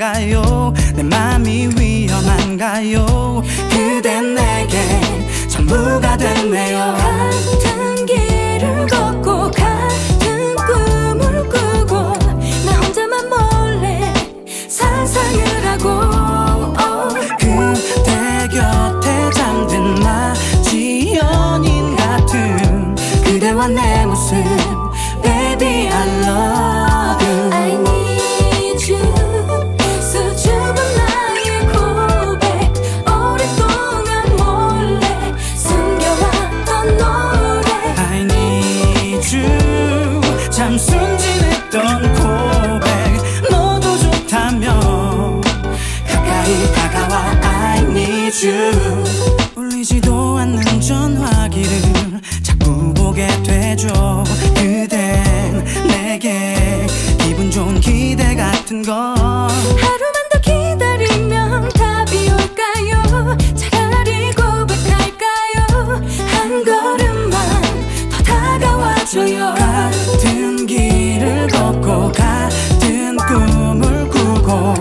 위험한가요? 내 맘이 위험한가요? 그대 내게 전부가 됐네요. 같은 길을 걷고 같은 꿈을 꾸고 나 혼자만 몰래 상상을 하고. 그대 곁에 잠든 나 지연인 같은 그대와 내 need you 울리지도 않는 전화기를 자꾸 보게 되죠. 그댄 내게 기분 좋은 기대 같은 걸 하루만 더 기다리면 답이 올까요? 차라리 고백할까요? 한 걸음만 더 다가와줘요. 같은 길을 걷고 같은 꿈을 꾸고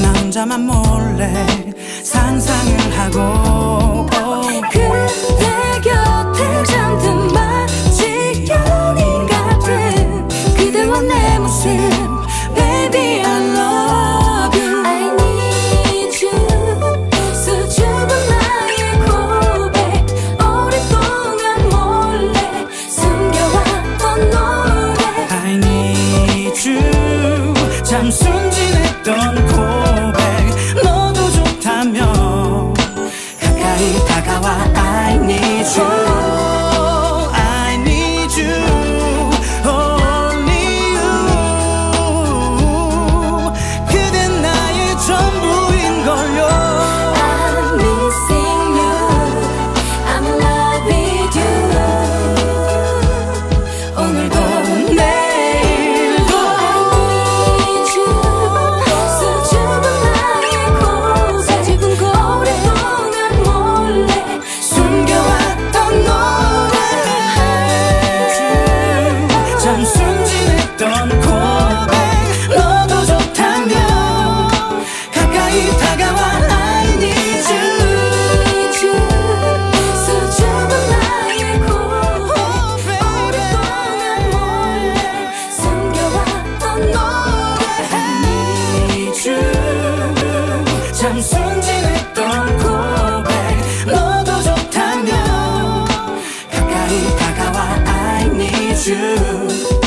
나 혼자만 몰 you